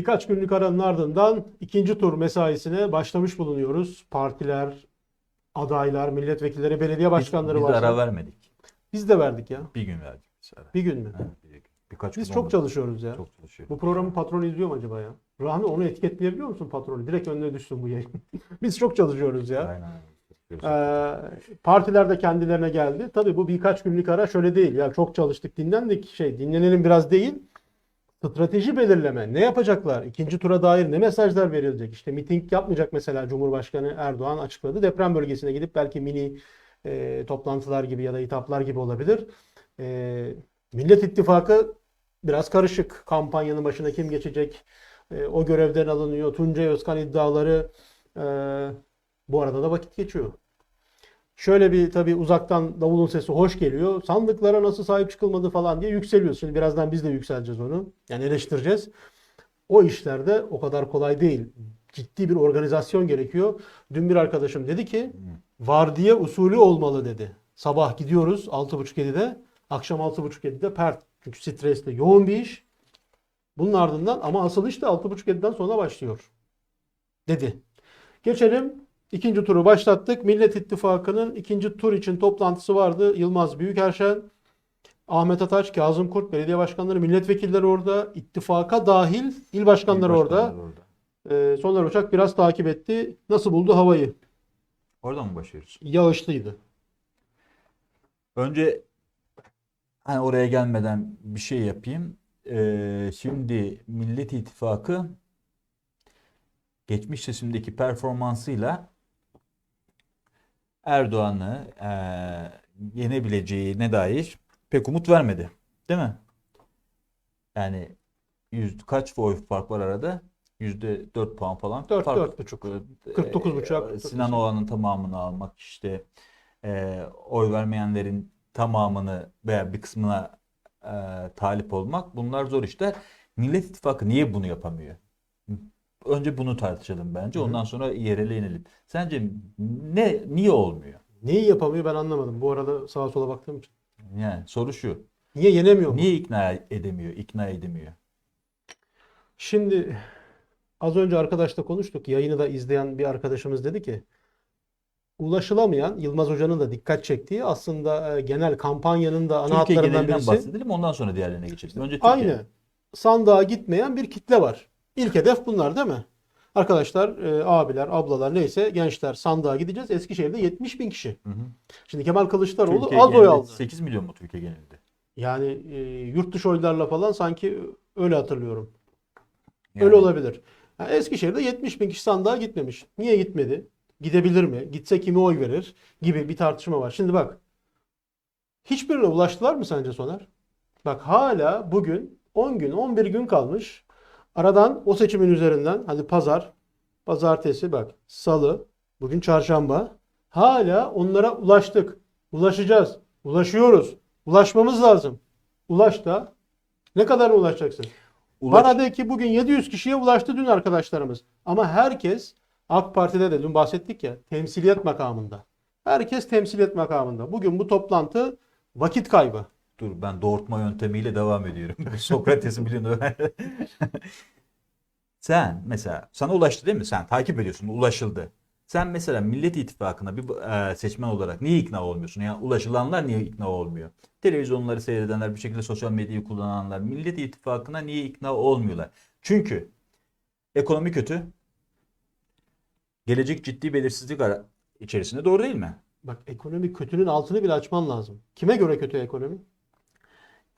Birkaç günlük aranın ardından ikinci tur mesaisine başlamış bulunuyoruz. Partiler, adaylar, milletvekilleri, belediye başkanları Biz var. ara vermedik. Biz de verdik ya. Bir gün verdik biz ara. Bir gün mü? Ha, bir- birkaç Biz gün çok oldu. çalışıyoruz ya. Çok çalışıyor. Bu programın patronu izliyor mu acaba ya? Rahmi onu etiketleyebiliyor musun patronu? Direkt önüne düşsün bu yayın. Biz çok çalışıyoruz ya. Aynen. Ee, partiler de kendilerine geldi. Tabii bu birkaç günlük ara şöyle değil. Ya çok çalıştık, dinlendik. Şey, dinlenelim biraz değil. Strateji belirleme. Ne yapacaklar? İkinci tura dair ne mesajlar verilecek? İşte miting yapmayacak mesela Cumhurbaşkanı Erdoğan açıkladı. Deprem bölgesine gidip belki mini e, toplantılar gibi ya da hitaplar gibi olabilir. E, Millet İttifakı biraz karışık. Kampanyanın başına kim geçecek? E, o görevden alınıyor. Tuncay Özkan iddiaları. E, bu arada da vakit geçiyor. Şöyle bir tabii uzaktan davulun sesi hoş geliyor. Sandıklara nasıl sahip çıkılmadı falan diye yükseliyoruz. Şimdi birazdan biz de yükseleceğiz onu. Yani eleştireceğiz. O işlerde o kadar kolay değil. Ciddi bir organizasyon gerekiyor. Dün bir arkadaşım dedi ki vardiya usulü olmalı dedi. Sabah gidiyoruz 6.30-7'de. Akşam 6.30-7'de pert. Çünkü stresli yoğun bir iş. Bunun ardından ama asıl iş de 6.30-7'den sonra başlıyor. Dedi. Geçelim. İkinci turu başlattık. Millet İttifakı'nın ikinci tur için toplantısı vardı. Yılmaz Büyükerşen, Ahmet Ataç, Kazım Kurt, belediye başkanları, milletvekilleri orada, ittifaka dahil il başkanları orada. Ee, Soner Uçak biraz takip etti. Nasıl buldu havayı? Oradan mı başlıyoruz? Yağışlıydı. Önce hani oraya gelmeden bir şey yapayım. Ee, şimdi Millet İttifakı geçmiş seçimdeki performansıyla Erdoğan'ı eee yenebileceğine dair pek umut vermedi. Değil mi? Yani yüz, kaç oy fark var arada? Yüzde 4 puan falan. Dört, fark. dört buçuk. Ee, 49,5'a, e, 49. Sinan Oğan'ın tamamını almak işte e, oy vermeyenlerin tamamını veya bir kısmına e, talip olmak bunlar zor işler. Millet İttifakı niye bunu yapamıyor? Önce bunu tartışalım bence. Hı. Ondan sonra yerele inelim. Sence ne niye olmuyor? Neyi yapamıyor ben anlamadım. Bu arada sağa sola baktığım için. Yani soru şu. Niye yenemiyor mu? Niye ikna edemiyor? ikna edemiyor? Şimdi az önce arkadaşla konuştuk. Yayını da izleyen bir arkadaşımız dedi ki ulaşılamayan Yılmaz Hoca'nın da dikkat çektiği aslında e, genel kampanyanın da ana Türkiye hatlarından genelinden birisi bahsedelim ondan sonra diğerlerine geçelim. Önce Türkiye. aynı sandığa gitmeyen bir kitle var. İlk hedef bunlar değil mi? Arkadaşlar, e, abiler, ablalar neyse gençler sandığa gideceğiz. Eskişehir'de 70 bin kişi. Hı hı. Şimdi Kemal Kılıçdaroğlu Türkiye az oy aldı. 8 milyon mu Türkiye genelinde? Yani e, yurt dışı oylarla falan sanki öyle hatırlıyorum. Yani Öyle olabilir. Ha, Eskişehir'de 70 bin kişi sandığa gitmemiş. Niye gitmedi? Gidebilir mi? Gitse kime oy verir? Gibi bir tartışma var. Şimdi bak. Hiçbirine ulaştılar mı sence Soner? Bak hala bugün 10 gün 11 gün kalmış. Aradan o seçimin üzerinden hadi pazar, pazartesi bak salı, bugün çarşamba. Hala onlara ulaştık. Ulaşacağız. Ulaşıyoruz. Ulaşmamız lazım. Ulaş da ne kadar ulaşacaksın? Ulaş- Bana de ki bugün 700 kişiye ulaştı dün arkadaşlarımız. Ama herkes AK Parti'de de dün bahsettik ya temsiliyet makamında. Herkes temsiliyet makamında. Bugün bu toplantı vakit kaybı. Dur ben doğurtma yöntemiyle devam ediyorum. Sokrates'in biliyorsun. Sen mesela sana ulaştı değil mi? Sen takip ediyorsun. Ulaşıldı. Sen mesela Millet İttifakı'na bir e, seçmen olarak niye ikna olmuyorsun? Yani ulaşılanlar niye ikna olmuyor? Televizyonları seyredenler, bir şekilde sosyal medyayı kullananlar Millet İttifakı'na niye ikna olmuyorlar? Çünkü ekonomi kötü. Gelecek ciddi belirsizlik içerisinde doğru değil mi? Bak ekonomi kötünün altını bile açman lazım. Kime göre kötü ekonomi?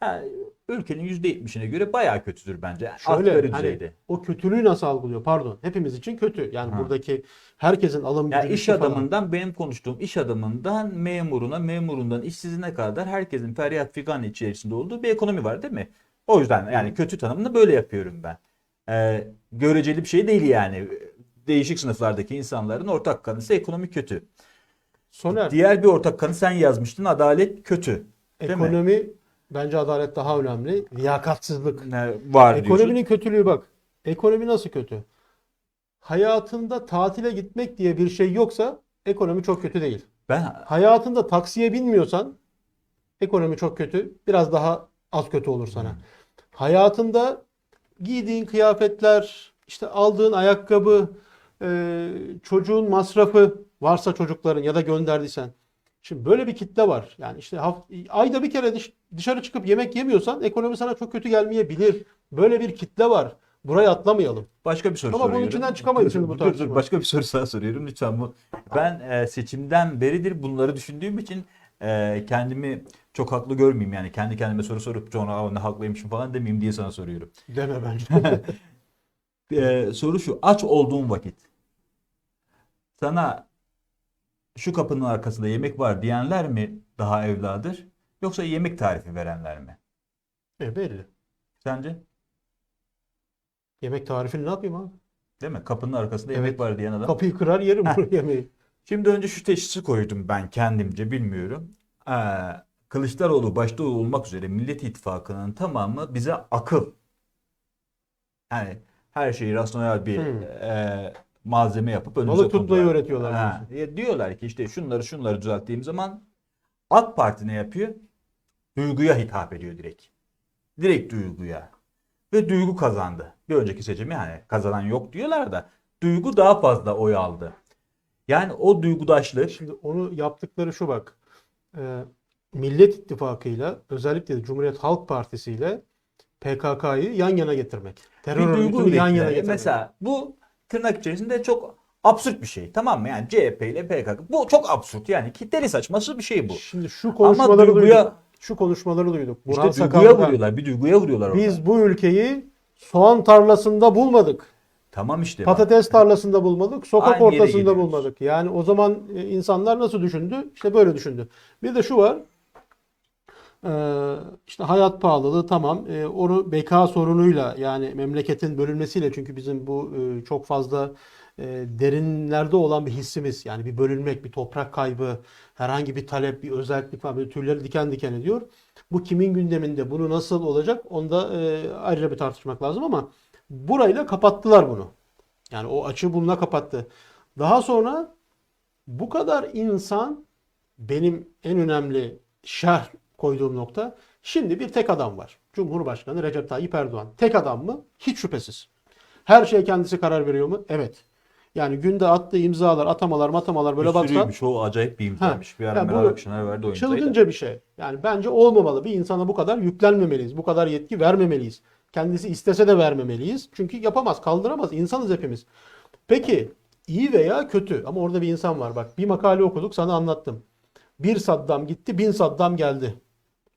Ha, ülkenin %70'ine göre bayağı kötüdür bence. Şöyle Asgari hani düzeyde. o kötülüğü nasıl algılıyor? Pardon. Hepimiz için kötü. Yani Ha. buradaki herkesin alım gücü iş düştü falan. adamından benim konuştuğum iş adamından memuruna, memurundan işsizine kadar herkesin feryat figan içerisinde olduğu bir ekonomi var değil mi? O yüzden yani kötü tanımını böyle yapıyorum ben. Ee, göreceli bir şey değil yani. Değişik sınıflardaki insanların ortak kanısı ekonomi kötü. Soner, Diğer bir ortak kanı sen yazmıştın adalet kötü. Değil mi? ekonomi bence adalet daha önemli. Liyakatsızlık. Ne var diyorsun. Ekonominin kötülüğü bak. Ekonomi nasıl kötü? Hayatında tatile gitmek diye bir şey yoksa ekonomi çok kötü değil. Ben Hayatında taksiye binmiyorsan ekonomi çok kötü. Biraz daha az kötü olur sana. Hmm. Hayatında giydiğin kıyafetler, işte aldığın ayakkabı, e, çocuğun masrafı varsa çocukların ya da gönderdiysen. Şimdi böyle bir kitle var. Yani işte haft- ayda bir kere dışarı çıkıp yemek yemiyorsan ekonomi sana çok kötü gelmeyebilir. Böyle bir kitle var. Burayı atlamayalım. Başka bir soru Ama bunun soruyorum. içinden çıkamayız şimdi bu Dur, dur, tartışma. başka bir soru sana soruyorum lütfen bu. Ben e, seçimden beridir bunları düşündüğüm için e, kendimi çok haklı görmeyeyim yani kendi kendime soru sorup sonra "Aa, ne haklıymışım falan demeyeyim diye sana soruyorum. Deme bence. E, soru şu aç olduğun vakit sana şu kapının arkasında yemek var diyenler mi daha evladır yoksa yemek tarifi verenler mi? e, belli. Sence? Yemek tarifini ne yapayım abi? Değil mi? Kapının arkasında Evet. yemek var diyen adam. Kapıyı kırar yerim bu yemeği. Şimdi önce şu teşhisi koydum ben kendimce bilmiyorum. Ee, Kılıçdaroğlu başta olmak üzere Millet İttifakı'nın tamamı bize akıl. Yani her şeyi rasyonel bir Hmm. e, malzeme yapıp önümüze Balık tutmayı öğretiyorlar Ha, diyorsun. diyorlar ki işte şunları şunları düzelttiğim zaman AK Parti ne yapıyor? Duyguya hitap ediyor direkt. Direkt duyguya. Ve duygu kazandı. Bir önceki seçimi yani kazanan yok diyorlar da duygu daha fazla oy aldı. Yani o duygudaşlık Şimdi onu yaptıkları şu bak. Ee, Millet İttifakı'yla özellikle de Cumhuriyet Halk Partisi ile PKK'yı yan yana getirmek. Terör bir duygu yan yana getirmek. Mesela bu tırnak içerisinde çok absürt bir şey. Tamam mı? Yani CHP ile PKK. Bu çok absürt. Yani kitleli saçması bir şey bu. Şimdi şu konuşmaları duyguya- duyduk. Şu konuşmaları duyduk. Burhan İşte duyguya Sakallı'dan. vuruyorlar. Bir duyguya vuruyorlar orada. Biz bu ülkeyi soğan tarlasında bulmadık. Tamam işte. bak. Patates tarlasında bulmadık. Sokak Aynı ortasında bulmadık. Yani o zaman e, insanlar nasıl düşündü? İşte böyle düşündü. Bir de şu var. Ee, işte hayat pahalılığı tamam. Ee, onu beka sorunuyla yani memleketin bölünmesiyle çünkü bizim bu e, çok fazla e, derinlerde olan bir hissimiz. Yani bir bölünmek, bir toprak kaybı, herhangi bir talep, bir özellik falan böyle tüyleri diken diken ediyor. Bu kimin gündeminde? Bunu nasıl olacak? Onda e, ayrıca bir tartışmak lazım ama burayla kapattılar bunu. Yani o açığı bununla kapattı. Daha sonra bu kadar insan benim en önemli şerh koyduğum nokta şimdi bir tek adam var. Cumhurbaşkanı Recep Tayyip Erdoğan. Tek adam mı? Hiç şüphesiz. Her şeye kendisi karar veriyor mu? Evet. Yani günde attığı imzalar, atamalar, matamalar böyle bir baksan sürüymüş. O acayip bir imzaymış. Bir ara Ya bu Meral Akşener verdi o imzayı çılgınca bir şey. Yani bence olmamalı. Bir insana bu kadar yüklenmemeliyiz. Bu kadar yetki vermemeliyiz. Kendisi istese de vermemeliyiz. Çünkü yapamaz, kaldıramaz. İnsanız hepimiz. Peki iyi veya kötü ama orada bir insan var. Bak bir makale okuduk sana anlattım. Bir Saddam gitti, bin Saddam geldi.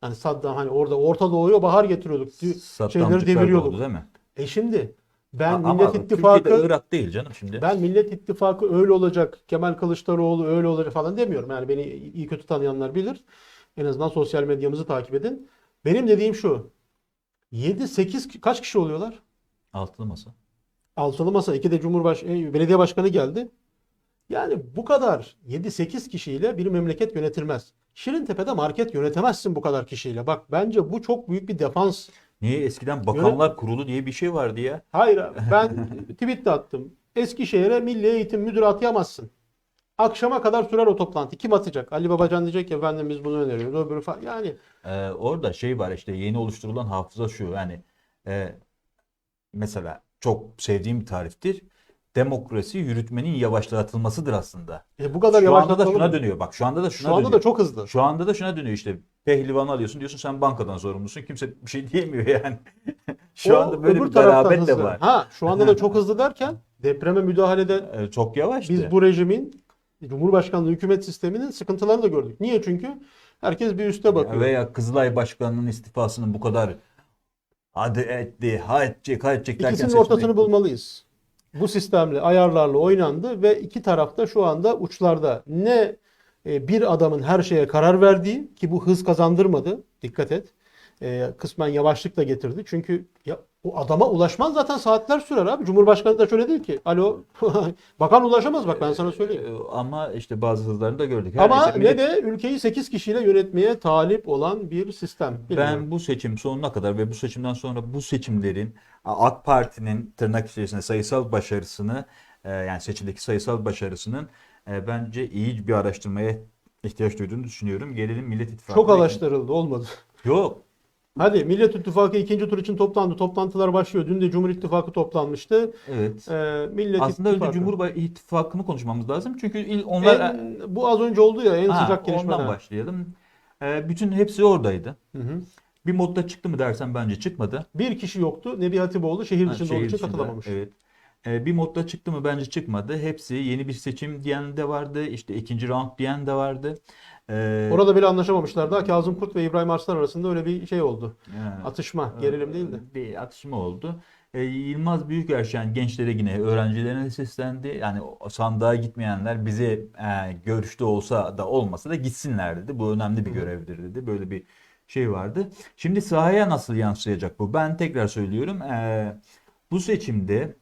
Yani Saddam hani orada Orta Doğu'ya bahar getiriyorduk. Şeyleri Saddamcıklar deviriyorduk. doğdu değil mi? E şimdi ben Ama Millet İttifakı Türkiye'de Irak değil canım şimdi. ben Millet İttifakı öyle olacak, Kemal Kılıçdaroğlu öyle olacak falan demiyorum. Yani beni iyi kötü tanıyanlar bilir. En azından sosyal medyamızı takip edin. Benim dediğim şu. 7-8 kaç kişi oluyorlar? Altılı masa. Altılı masa, iki de Cumhurbaş e, belediye başkanı geldi. Yani bu kadar 7-8 kişiyle bir memleket yönetilmez. Şirintepe'de market yönetemezsin bu kadar kişiyle. Bak bence bu çok büyük bir defans. Niye eskiden bakanlar kurulu diye bir şey vardı ya? Hayır ben tweet de attım. Eskişehir'e Milli Eğitim Müdürü atayamazsın. Akşama kadar sürer o toplantı. Kim atacak? Ali Babacan diyecek ki efendim biz bunu öneriyoruz. Öbürü falan. Yani Ee, orada şey var işte yeni oluşturulan hafıza şu yani e, mesela çok sevdiğim bir tariftir. Demokrasi yürütmenin yavaşlatılmasıdır aslında. e, bu kadar Şu anda da yavaşlatalım şuna dönüyor. Bak şu anda da şuna Şu anda dönüyor. da çok hızlı. Şu anda da şuna dönüyor işte. Pehlivanı alıyorsun diyorsun sen bankadan sorumlusun. Kimse bir şey diyemiyor yani. şu O anda böyle bir garabet de var. Ha, şu anda da çok hızlı derken depreme müdahalede Ee, çok yavaştı. biz bu rejimin Cumhurbaşkanlığı hükümet sisteminin sıkıntılarını da gördük. Niye? Çünkü herkes bir üste bakıyor. Veya Kızılay Başkanı'nın istifasının bu kadar hadi etti, ha edecek, ha edecek derken İkisinin ortasını bekliyor. bulmalıyız. Bu sistemle, ayarlarla oynandı ve iki tarafta şu anda uçlarda. Ne e, bir adamın her şeye karar verdiği ki bu hız kazandırmadı. Dikkat et. E, kısmen yavaşlık da getirdi. Çünkü ya, o adama ulaşman zaten saatler sürer abi. Cumhurbaşkanı da şöyle değil ki. Alo. Bakan ulaşamaz bak ben sana söyleyeyim. Ee, Ama işte bazı hızlarını da gördük. Her Ama neyse, ne de ülkeyi 8 kişiyle yönetmeye talip olan bir sistem. Bilmiyorum. Ben bu seçim sonuna kadar ve bu seçimden sonra bu seçimlerin AK Parti'nin tırnak içerisinde sayısal başarısını e, yani seçimdeki sayısal başarısının e, bence iyi bir araştırmaya ihtiyaç duyduğunu düşünüyorum. Gelelim Millet İttifakı'na. çok araştırıldı olmadı. Yok. Hadi Millet İttifakı ikinci tur için toplandı. Toplantılar başlıyor. Dün de Cumhur İttifakı toplanmıştı. Evet. Ee, Millet Aslında önce İttifakı. Cumhur İttifakı'nı konuşmamız lazım. Çünkü il- onlar En- bu az önce oldu ya en Ha, sıcak gelişme. ondan Ha. başlayalım. Ee, bütün hepsi oradaydı. Hı hı. Bir modda çıktı mı dersen bence çıkmadı. Bir kişi yoktu. Nebi Hatipoğlu şehir Ha, dışında şehir olduğu için dışında, katılamamış. Evet. Ee, bir modda çıktı mı bence çıkmadı. Hepsi yeni bir seçim diyen de vardı. İşte ikinci round diyen de vardı. Ee, Orada bile anlaşamamışlar da Kazım Kurt ve İbrahim Arslan arasında öyle bir şey oldu. yani, Atışma, gerilim değil de. Bir atışma oldu. Ee, Yılmaz Büyükerşen gençlere yine öğrencilerine seslendi. Yani sandığa gitmeyenler bize e, görüşte olsa da olmasa da gitsinler dedi. Bu önemli bir görevdir dedi. Böyle bir şey vardı. Şimdi sahaya nasıl yansıyacak bu? Ben tekrar söylüyorum. e, bu seçimde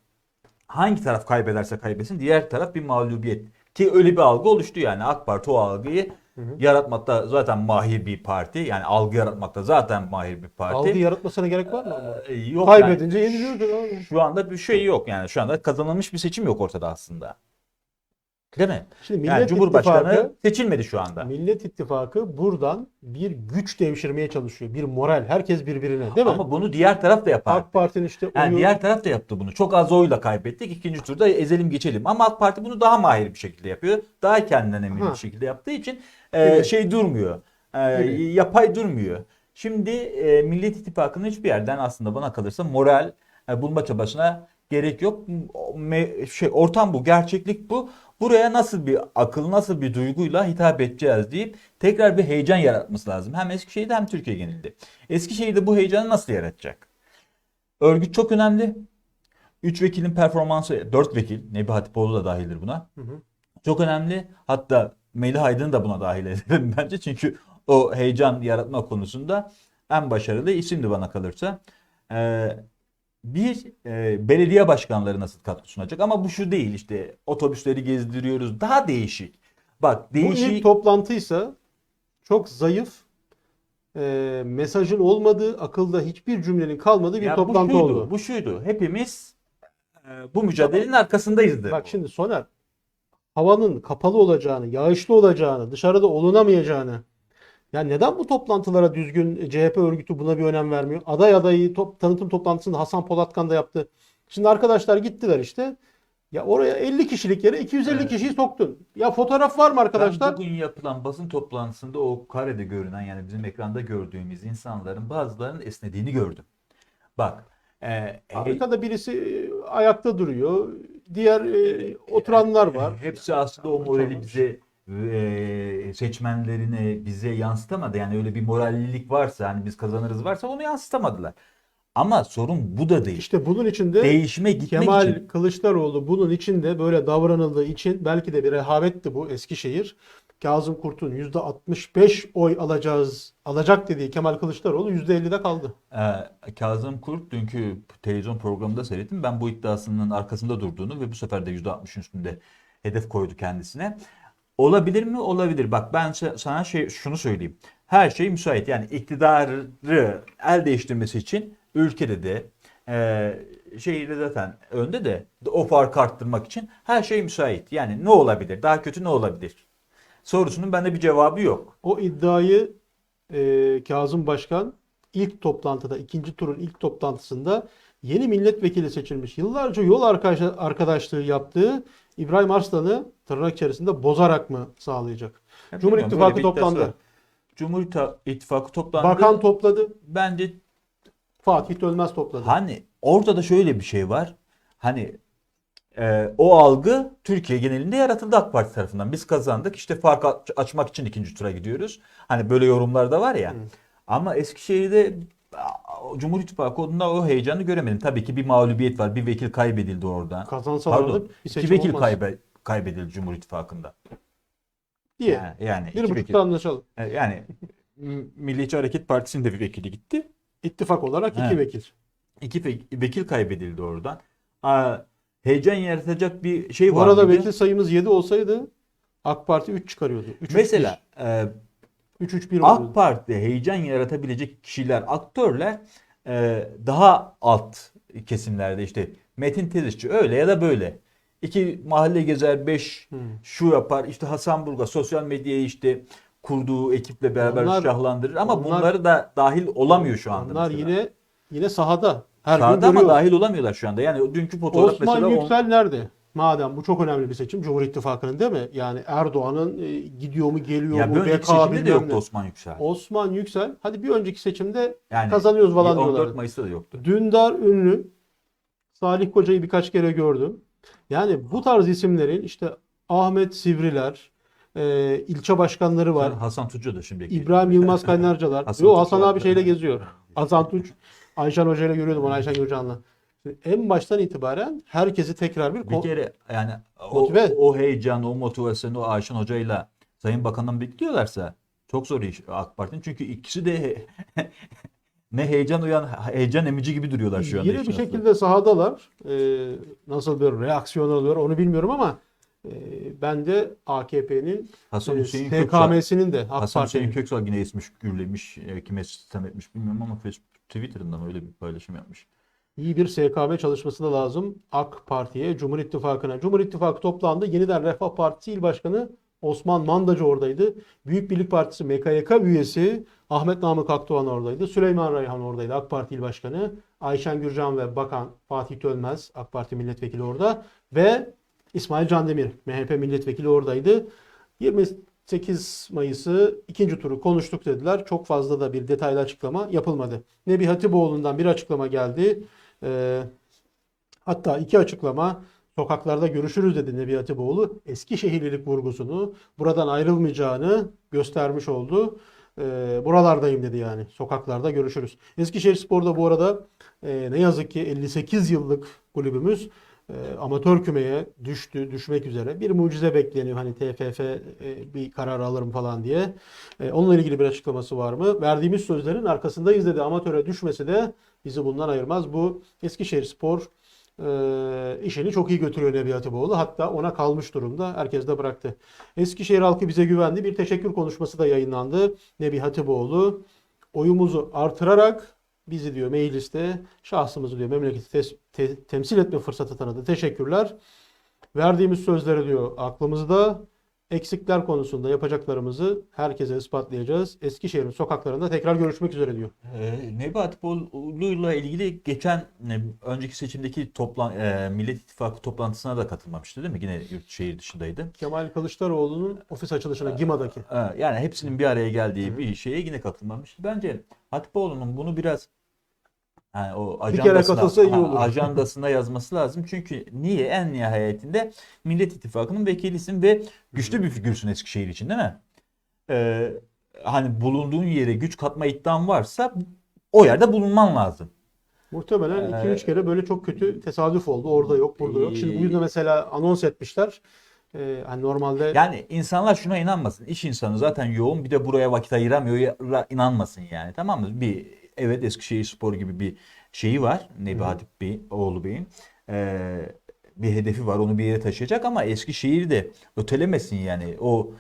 hangi taraf kaybederse kaybetsin diğer taraf bir mağlubiyet. Ki öyle bir algı oluştu yani AK Parti o algıyı yaratmakta zaten mahir bir parti. Yani algı yaratmakta zaten mahir bir parti. Algı yaratmasına gerek var mı? Ee, yok yani. Kaybedince yeniliyordu abi. Şu anda bir şey yok yani şu anda kazanılmış bir seçim yok ortada aslında. Değil mi? Şimdi Yani Millet Cumhurbaşkanı İttifakı seçilmedi şu anda. Millet İttifakı buradan bir güç devşirmeye çalışıyor. Bir moral. Herkes birbirine. Değil mi? Ama bunu diğer taraf da yapar. AK Parti'nin işte Yani oyu- diğer taraf da yaptı bunu. Çok az oyla kaybettik. İkinci turda ezelim geçelim. Ama AK Parti bunu daha mahir bir şekilde yapıyor. Daha kendinden emin bir şekilde yaptığı için e, şey durmuyor. E, yapay durmuyor. Şimdi e, Millet İttifakı'nın hiçbir yerden aslında bana kalırsa moral e, bulma çabasına gerek yok. Me- şey ortam bu, gerçeklik bu. Buraya nasıl bir akıl, nasıl bir duyguyla hitap edeceğiz deyip tekrar bir heyecan yaratması lazım. Hem Eskişehir'de hem Türkiye genelinde. Eskişehir'de bu heyecanı nasıl yaratacak? Örgüt çok önemli. 3 vekilin performansı, 4 vekil, Nebi Hatipoğlu da dahildir buna. Hı hı. Çok önemli. Hatta Melih Aydın'ı da buna dahil edelim bence. Çünkü o heyecan yaratma konusunda en başarılı isimdi bana kalırsa. Ee, bir e, belediye başkanları nasıl katkı sunacak? Ama bu şu değil işte otobüsleri gezdiriyoruz. Daha değişik. Bak Bu ilk değişik. toplantıysa çok zayıf e, mesajın olmadığı, akılda hiçbir cümlenin kalmadığı bir Ya bu toplantı şuydu, oldu. Bu şuydu. Hepimiz e, bu mücadelenin arkasındayızdı. Bak şimdi Soner havanın kapalı olacağını, yağışlı olacağını, dışarıda olunamayacağını ya neden bu toplantılara düzgün CHP örgütü buna bir önem vermiyor? Aday adayı top, tanıtım toplantısını Hasan Polatkan da yaptı. Şimdi arkadaşlar gittiler işte. Ya oraya 50 kişilik yere 250 Evet. kişiyi soktun. Ya fotoğraf var mı arkadaşlar? Ben bugün yapılan basın toplantısında o karede görünen yani bizim ekranda gördüğümüz insanların bazılarının esnediğini gördüm. Bak e, Arkada birisi e, ayakta duruyor. Diğer e, oturanlar var. Hepsi aslında o morali bize e, seçmenlerine bize yansıtamadı. Yani öyle bir morallilik varsa hani biz kazanırız varsa onu yansıtamadılar. Ama sorun bu da değil. İşte bunun içinde Değişime gitmek Kemal için. Kılıçdaroğlu bunun içinde böyle davranıldığı için belki de bir rehavetti bu Eskişehir. Kazım Kurt'un %65 oy alacağız alacak dediği Kemal Kılıçdaroğlu %50'de kaldı. Ee, Kazım Kurt dünkü televizyon programında seyrettim. Ben bu iddiasının arkasında durduğunu ve bu sefer de %60'ın üstünde hedef koydu kendisine. Olabilir mi? Olabilir. Bak ben sana şey şunu söyleyeyim. Her şey müsait. Yani iktidarı el değiştirmesi için ülkede de e, şehirde zaten önde de o farkı arttırmak için her şey müsait. Yani ne olabilir? Daha kötü ne olabilir? Sorusunun bende bir cevabı yok. O iddiayı e, Kazım Başkan ilk toplantıda, ikinci turun ilk toplantısında yeni milletvekili seçilmiş, yıllarca yol arkadaş- arkadaşlığı yaptığı İbrahim Arslan'ı tırnak içerisinde bozarak mı sağlayacak? Ya Cumhur İttifakı toplandı. Cumhur İttifakı toplandı. Bakan topladı, Bence Fatih Dönmez topladı. Hani orada da şöyle bir şey var. Hani e, o algı Türkiye genelinde yaratıldı AK Parti tarafından. Biz kazandık. İşte fark aç- açmak için ikinci tura gidiyoruz. Hani böyle yorumlar da var ya. Ama Eskişehir'de Cumhur İttifakı onunla o heyecanı göremedim. Tabii ki bir mağlubiyet var. Bir vekil kaybedildi orada. Kazansalar Pardon. bir iki vekil olmaz kaybe, kaybedildi Cumhur İttifakı'nda. diye. Yani, yani bir vekil. buçukta anlaşalım. E, Yani Milliyetçi Hareket Partisi'nin de bir vekili gitti. İttifak olarak iki Evet. vekil. İki ve- vekil kaybedildi oradan. Aa, heyecan yaratacak bir şey Bu var arada mıydı? vekil sayımız 7 olsaydı AK Parti 3 çıkarıyordu. 3 Mesela e, 3 3 1 AK oluyordu. Parti heyecan yaratabilecek kişiler, aktörler e, daha alt kesimlerde işte Metin Tezisçi öyle ya da böyle. İki mahalle gezer, beş Hmm. şu yapar. işte Hasan Burga sosyal medyayı işte kurduğu ekiple beraber Onlar- şahlandırır ama onlar- bunları da dahil olamıyor şu anda. Onlar mesela. yine yine sahada. Her Sahada ama dahil olamıyorlar şu anda. Yani dünkü fotoğraf Osman mesela Yüksel nerede? Madem bu çok önemli bir seçim Cumhur İttifakı'nın değil mi? Yani Erdoğan'ın e, gidiyor mu geliyor ya mu bir önceki seçimde de yoktu ne. Osman Yüksel. Osman Yüksel hadi bir önceki seçimde Yani kazanıyoruz falan 14 diyorlardı. Mayıs'ta da yoktu. Dündar Ünlü, Salih Koca'yı birkaç kere gördüm. Yani bu tarz isimlerin işte Ahmet Sivriler, e, ilçe başkanları var. Hasan Tucu da şimdi. İbrahim Yılmaz Kaynarcalar. Hasan Yo Hasan abi şeyle geziyor. Hasan Tunç. Ayşen Hoca ile görüyordum onu Ayşen Gürcan'la. En baştan itibaren herkesi tekrar bir, Bir kere yani o, Motive. o heyecan, o motivasyonu o Ayşen Hoca'yla Sayın Bakan'dan bekliyorlarsa çok zor iş AK Parti'nin. Çünkü ikisi de ne heyecan uyan, heyecan emici gibi duruyorlar şu anda. Yine bir şekilde sahadalar. Ee, nasıl bir reaksiyon alıyor onu bilmiyorum ama e, ben de AKP'nin Hasan e, Hüseyin Köksal, SKM'sinin de AK Hasan Hüseyin Parti'nin Köksal yine esmiş, gürlemiş, e, kime sistem etmiş bilmiyorum ama Facebook, Twitter'ından öyle bir paylaşım yapmış. İyi bir SKM çalışması da lazım AK Parti'ye, Cumhur İttifakı'na. Cumhur İttifakı toplandı. Yeniden Refah Partisi İl Başkanı Osman Mandacı oradaydı. Büyük Birlik Partisi MKYK üyesi Ahmet Namık Akdoğan oradaydı. Süleyman Rayhan oradaydı AK Parti İl Başkanı. Ayşen Gürcan ve Bakan Fatih Tönmez AK Parti Milletvekili orada. Ve İsmail Candemir MHP Milletvekili oradaydı. 28 Mayıs'ı ikinci turu konuştuk dediler. Çok fazla da bir detaylı açıklama yapılmadı. Nebi Hatipoğlu'ndan bir açıklama geldi. Ee, hatta iki açıklama sokaklarda görüşürüz dedi Nebi Hatipoğlu. Eskişehirlilik vurgusunu buradan ayrılmayacağını göstermiş oldu. Ee, buralardayım dedi yani. Sokaklarda görüşürüz. Eskişehir Spor'da bu arada e, ne yazık ki 58 yıllık kulübümüz e, amatör kümeye düştü, düşmek üzere. Bir mucize bekleniyor hani TFF e, bir karar alırım falan diye. E, onunla ilgili bir açıklaması var mı? Verdiğimiz sözlerin arkasındayız dedi. Amatöre düşmesi de bizi bundan ayırmaz. Bu Eskişehir Spor e, işini çok iyi götürüyor Nebi Hatipoğlu. Hatta ona kalmış durumda. Herkes de bıraktı. Eskişehir halkı bize güvendi. Bir teşekkür konuşması da yayınlandı. Nebi Hatipoğlu oyumuzu artırarak bizi diyor mecliste şahsımızı diyor memleketi tes- te- temsil etme fırsatı tanıdı. Teşekkürler. Verdiğimiz sözleri diyor aklımızda. Eksikler konusunda yapacaklarımızı herkese ispatlayacağız. Eskişehir'in sokaklarında tekrar görüşmek üzere diyor. Ee, Nebi Hatipoğlu'yla ilgili geçen e, önceki seçimdeki toplan e, Millet İttifakı toplantısına da katılmamıştı değil mi? Yine yurt şehir dışındaydı. Kemal Kılıçdaroğlu'nun ofis açılışına GİMA'daki. Ee, Yani hepsinin bir araya geldiği bir şeye yine katılmamıştı. Bence Hatipoğlu'nun bunu biraz yani o ajandasına, iyi olur. ajandasına yazması lazım. Çünkü niye? En nihayetinde Millet İttifakı'nın vekilisin ve güçlü bir figürsün Eskişehir için değil mi? Ee, hani bulunduğun yere güç katma iddian varsa o yerde bulunman lazım. Muhtemelen Ee, 2-3 kere böyle çok kötü tesadüf oldu. Orada yok, burada yok. Şimdi bugün de mesela anons etmişler. Ee, hani normalde Yani insanlar şuna inanmasın. İş insanı zaten yoğun bir de buraya vakit ayıramıyor. inanmasın yani tamam mı? Bir evet Eskişehir Spor gibi bir şeyi var. Nebi Hatip Bey, oğlu Bey'in. Ee, bir hedefi var. Onu bir yere taşıyacak ama Eskişehir'i de ötelemesin yani. O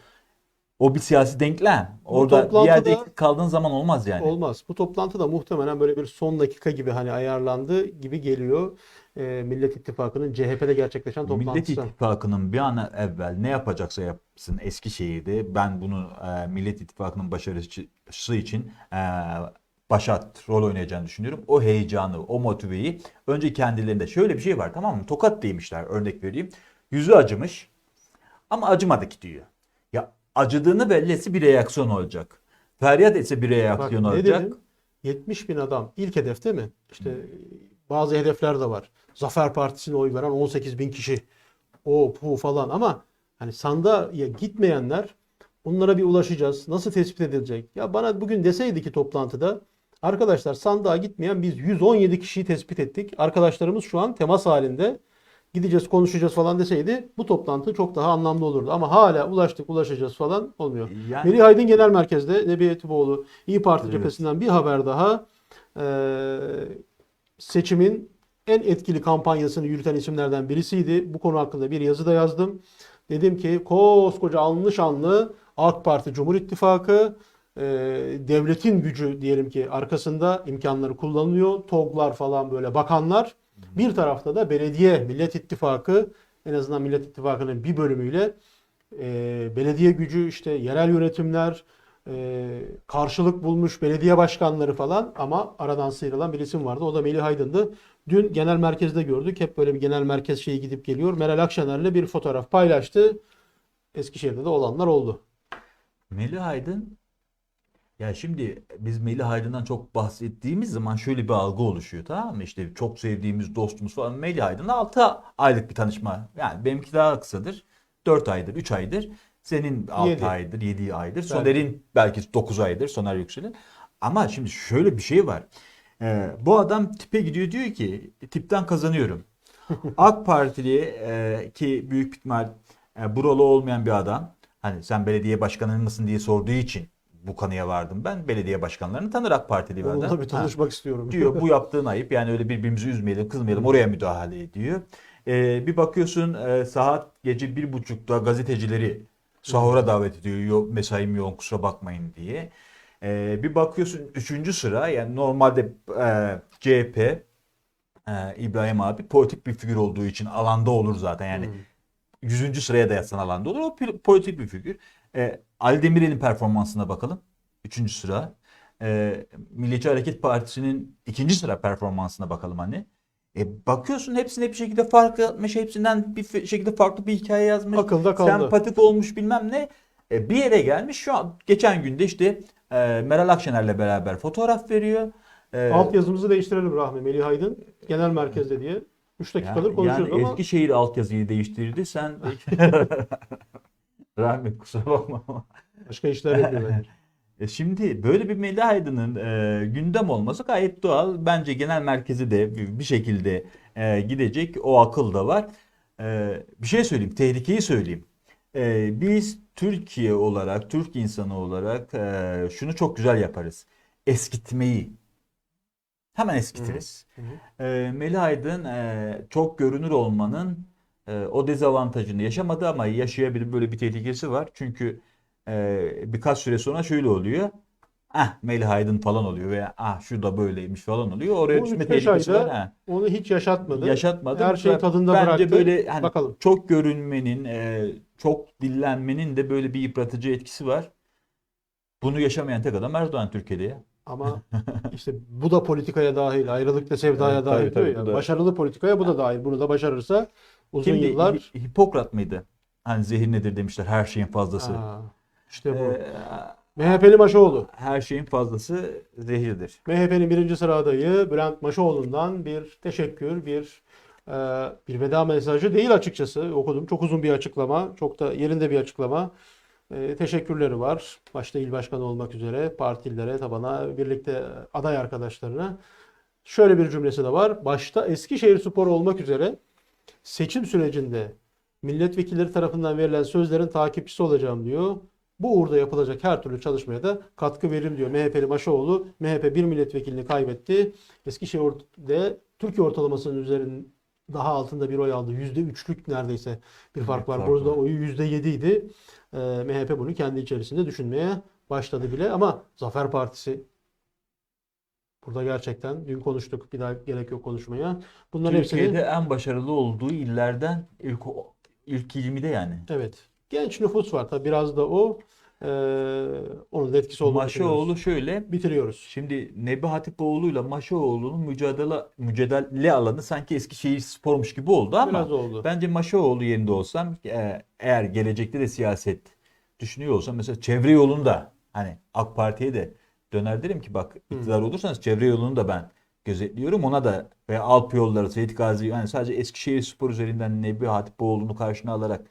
o bir siyasi denklem. Orada bir yerde kaldığın zaman olmaz yani. olmaz. Bu toplantı da muhtemelen böyle bir son dakika gibi hani ayarlandı gibi geliyor. Ee, Millet İttifakı'nın CHP'de gerçekleşen Millet toplantısı. İttifakı'nın bir an evvel ne yapacaksa yapsın Eskişehir'de ben bunu e, Millet İttifakı'nın başarısı için e, başat rol oynayacağını düşünüyorum. O heyecanı, o motiveyi önce kendilerinde şöyle bir şey var tamam mı? Tokat demişler örnek vereyim. Yüzü acımış ama acımadık diyor. Ya acıdığını belli etse bir reaksiyon olacak. Feryat etse bir Bak reaksiyon ne olacak. dedim? 70 bin adam ilk hedef değil mi? İşte bazı hedefler de var. Zafer Partisi'ne oy veren 18 bin kişi. O bu falan ama hani sandığa ya gitmeyenler onlara bir ulaşacağız. Nasıl tespit edilecek? Ya bana bugün deseydi ki toplantıda arkadaşlar sandığa gitmeyen biz 117 kişiyi tespit ettik. Arkadaşlarımız şu an temas halinde. Gideceğiz konuşacağız falan deseydi bu toplantı çok daha anlamlı olurdu. Ama hala ulaştık ulaşacağız falan olmuyor. Yani- Melih Aydın Genel Merkez'de Nebi Etiboğlu İyi Parti Evet. cephesinden bir haber daha. Ee, seçimin en etkili kampanyasını yürüten isimlerden birisiydi. Bu konu hakkında bir yazı da yazdım. Dedim ki koskoca anlı şanlı AK Parti Cumhur İttifakı e, devletin gücü diyelim ki arkasında imkanları kullanılıyor. TOG'lar falan böyle bakanlar. Bir tarafta da belediye Millet İttifakı en azından Millet İttifakı'nın bir bölümüyle e, belediye gücü işte yerel yönetimler e, karşılık bulmuş belediye başkanları falan ama aradan sıyrılan bir isim vardı. O da Melih Aydın'dı. Dün genel merkezde gördük. Hep böyle bir genel merkez şeyi gidip geliyor. Meral Akşener'le bir fotoğraf paylaştı. Eskişehir'de de olanlar oldu. Melih Aydın ya şimdi biz Melih Aydın'dan çok bahsettiğimiz zaman şöyle bir algı oluşuyor tamam mı? İşte çok sevdiğimiz dostumuz falan. Melih Aydın'la 6 aylık bir tanışma. Yani benimki daha kısadır. 4 aydır, 3 aydır. Senin 6 Yedi. aydır, 7 aydır. Soner'in belki 9 aydır. Soner Yüksel'in. Ama şimdi şöyle bir şey var. Ee, bu adam tipe gidiyor diyor ki tipten kazanıyorum. AK Partili e, ki büyük ihtimal e, buralı olmayan bir adam. Hani sen belediye başkanı mısın diye sorduğu için bu kanıya vardım ben. Belediye başkanlarını tanır AK Partili. Onunla bir Ha, tanışmak istiyorum. diyor bu yaptığın ayıp yani öyle birbirimizi üzmeyelim kızmayalım oraya müdahale ediyor. Ee, bir bakıyorsun e, saat gece bir buçukta gazetecileri sahura davet ediyor yok mesaim yoğun kusura bakmayın diye. Ee, bir bakıyorsun üçüncü sıra yani normalde e, CHP e, İbrahim abi politik bir figür olduğu için alanda olur zaten yani. Hmm. 100. sıraya da yatsan alanda olur. O politik bir figür. E, Ali Demirel'in performansına bakalım. 3. sıra. E, Milliyetçi Hareket Partisi'nin 2. sıra performansına bakalım hani. E, bakıyorsun hepsine bir şekilde fark atmış. Hepsinden bir şekilde farklı bir hikaye yazmış. Akılda kaldı. Sempatik olmuş bilmem ne. E, bir yere gelmiş. Şu an geçen günde işte e, Meral Akşener'le beraber fotoğraf veriyor. E, Alt yazımızı değiştirelim Rahmi. Melih Aydın genel merkezde diye. 3 dakikadır Yani, konuşuyoruz yani ama Eskişehir altyazıyı değiştirdi. Sen Rahmi kusura bakma ama. başka işler yapıyor bence. E şimdi böyle bir Melih Aydın'ın e, gündem olması gayet doğal. Bence genel merkezi de bir- bir şekilde e, gidecek. O akıl da var. E, bir şey söyleyeyim. Tehlikeyi söyleyeyim. E, biz Türkiye olarak, Türk insanı olarak e, şunu çok güzel yaparız. Eskitmeyi. Hemen eskitiriz. Hı hı. E, Melih Aydın e, çok görünür olmanın e, o dezavantajını yaşamadı ama yaşayabilir böyle bir tehlikesi var. Çünkü e, birkaç süre sonra şöyle oluyor. Ah Melih Aydın falan oluyor veya ah şu da böyleymiş falan oluyor. Oraya Bu düşme 3-5 tehlikesi ayda var. Ha. Onu hiç yaşatmadı. Yaşatmadı. Her Ben- tadında Bence bıraktı. böyle hani Bakalım. çok görünmenin, e, çok dillenmenin de böyle bir yıpratıcı etkisi var. Bunu yaşamayan tek adam Erdoğan Türkiye'de ya. Ama işte bu da politikaya dahil. Ayrılıkla sevdaya Evet, dahil tabii, diyor tabii, ya. da- Başarılı politikaya bu da dahil. Bunu da başarırsa uzun Kimdi? yıllar Hi- Hipokrat mıydı? Hani zehir nedir demişler her şeyin fazlası. Aa, işte bu. Ee, MHP'li Maşoğlu. her şeyin fazlası zehirdir. MHP'nin birinci sıra adayı Bülent Maşoğlu'ndan bir teşekkür, bir e, bir veda mesajı değil açıkçası. Okudum. Çok uzun bir açıklama. Çok da yerinde bir açıklama. E, teşekkürleri var. Başta il başkanı olmak üzere partililere, tabana, birlikte aday arkadaşlarına. Şöyle bir cümlesi de var. Başta Eskişehir Spor olmak üzere seçim sürecinde milletvekilleri tarafından verilen sözlerin takipçisi olacağım diyor. Bu uğurda yapılacak her türlü çalışmaya da katkı veririm diyor MHP'li Maşoğlu. MHP bir milletvekilini kaybetti. Eskişehir'de Türkiye ortalamasının üzerinin daha altında bir oy aldı. %3'lük neredeyse bir fark var. Burada oyu %7 idi. Ee, MHP bunu kendi içerisinde düşünmeye başladı bile ama Zafer Partisi burada gerçekten dün konuştuk. Bir daha gerek yok konuşmaya. Bunların Türkiye'de hepsini en başarılı olduğu illerden ilk ilk 20'de yani. evet. Genç nüfus var tabi biraz da o. Ee, onun da etkisi olduğunu Maşaoğlu şöyle. Bitiriyoruz. Şimdi Nebi Hatipoğlu'yla Maşaoğlu'nun mücadele mücadele alanı sanki Eskişehir Spor'muş gibi oldu ama Biraz oldu. bence Maşaoğlu yerinde olsam e, eğer gelecekte de siyaset düşünüyor olsam mesela çevre yolunda hani AK Parti'ye de döner derim ki bak iktidar olursanız çevre yolunu da ben gözetliyorum. Ona da ve Alp yolları, Seyit Gazi yani sadece Eskişehir Spor üzerinden Nebi Hatipoğlu'nu karşına alarak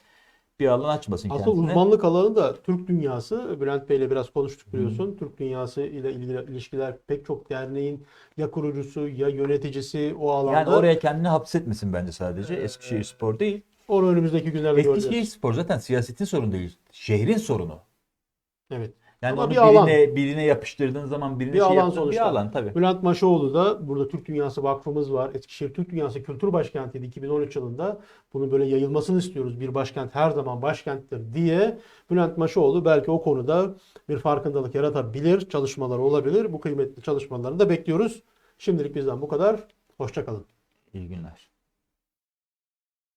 bir alan açmasın Aslında kendisine. uzmanlık alanı da Türk dünyası. Bülent Bey'le biraz konuştuk biliyorsun. Türk dünyası ile ilgili ilişkiler pek çok derneğin ya kurucusu ya yöneticisi o alanda. Yani oraya kendini hapsetmesin bence sadece. Eskişehir Spor değil. Onu önümüzdeki günlerde Eskişehir göreceğiz. Spor zaten siyasetin sorunu değil. Şehrin sorunu. Evet. Yani Ama onu bir alan. birine, birine yapıştırdığın zaman birine Bir şey alan sonuçta. bir alan tabii. Bülent Maşoğlu da burada Türk Dünyası Vakfımız var. Eskişehir Türk Dünyası Kültür Başkenti'ydi 2013 yılında. Bunun böyle yayılmasını istiyoruz. Bir başkent her zaman başkenttir diye. Bülent Maşoğlu belki o konuda bir farkındalık yaratabilir. Çalışmalar olabilir. Bu kıymetli çalışmalarını da bekliyoruz. Şimdilik bizden bu kadar. Hoşçakalın. İyi günler.